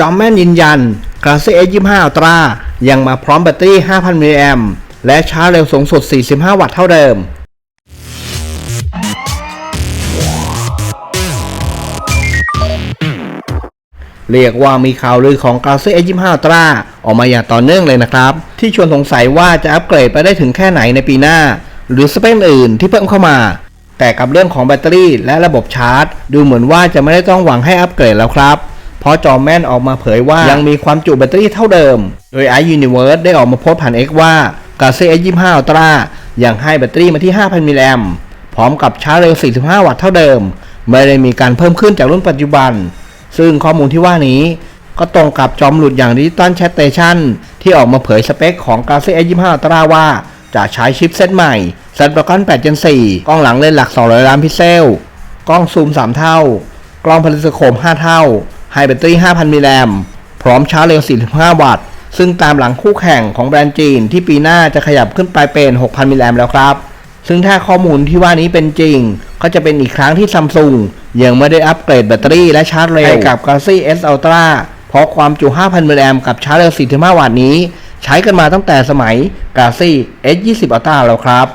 จอมแม่นยืนยัน Galaxy S25 Ultra ยังมาพร้อมแบตเตอรี่ 5,000 มิลลิแอมป์และชาร์จเร็วสูงสุด 45 วัตต์เท่าเดิมเรียกว่ามีข่าวลือของ Galaxy S25 Ultra ออกมาอย่างต่อเนื่องเลยนะครับ ที่ชวนสงสัยว่าจะอัปเกรดไปได้ถึงแค่ไหนในปีหน้า หรือสเปคอื่นที่เพิ่มเข้ามา แต่กับเรื่องของแบตเตอรี่และระบบชาร์จ ดูเหมือนว่าจะไม่ได้ต้องหวังให้อัปเกรดแล้วครับ เพราะจอแมนออกมาเผยว่ายังมีความจุแบตเตอรี่เท่าเดิม โดย iUniverse ได้ออกมาโพสผ่าน X ว่า Galaxy S25 Ultra ยังให้แบตเตอรี่มาที่ 5,000 มิลลิแอมพร้อมกับชาร์จเร็ว 45 วัตต์เท่าเดิม ไม่ได้มีการเพิ่มขึ้นจากรุ่นปัจจุบัน ซึ่งข้อมูลที่ว่านี้ก็ตรงกับจอมหลุดอย่างดิจิตอลแชทเ t ชันที่ออกมาเผยสเปคของ Galaxy S25 Ultra ว่าจะใช้ชิปเซตใหม่ Snapdragon 8 Gen 4 กล้องหลังเลนส์หลัก 200 ล้านพิกเซล กล้องซูม 3 เท่า กล้องพาริสโคป5เท่า ไฮแบตเตอรี่ 5,000 มิลลิแอมป์พร้อมชาร์จเร็ว 45 วัตต์ ซึ่งตามหลังคู่แข่งของแบรนด์จีนที่ปีหน้าจะขยับขึ้นไปเป็น 6,000 มิลลิแอมป์แล้วครับ ซึ่งถ้าข้อมูลที่ว่านี้เป็นจริง ก็จะเป็นอีกครั้งที่ซัมซุงยังไม่ได้อัปเกรดแบตเตอรี่และชาร์จเร็วให้กับ Galaxy S Ultra เพราะความจุ 5,000 มิลลิแอมป์กับชาร์จเร็ว 45 วัตต์นี้ ใช้กันมาตั้งแต่สมัย Galaxy S20 Ultra แล้วครับ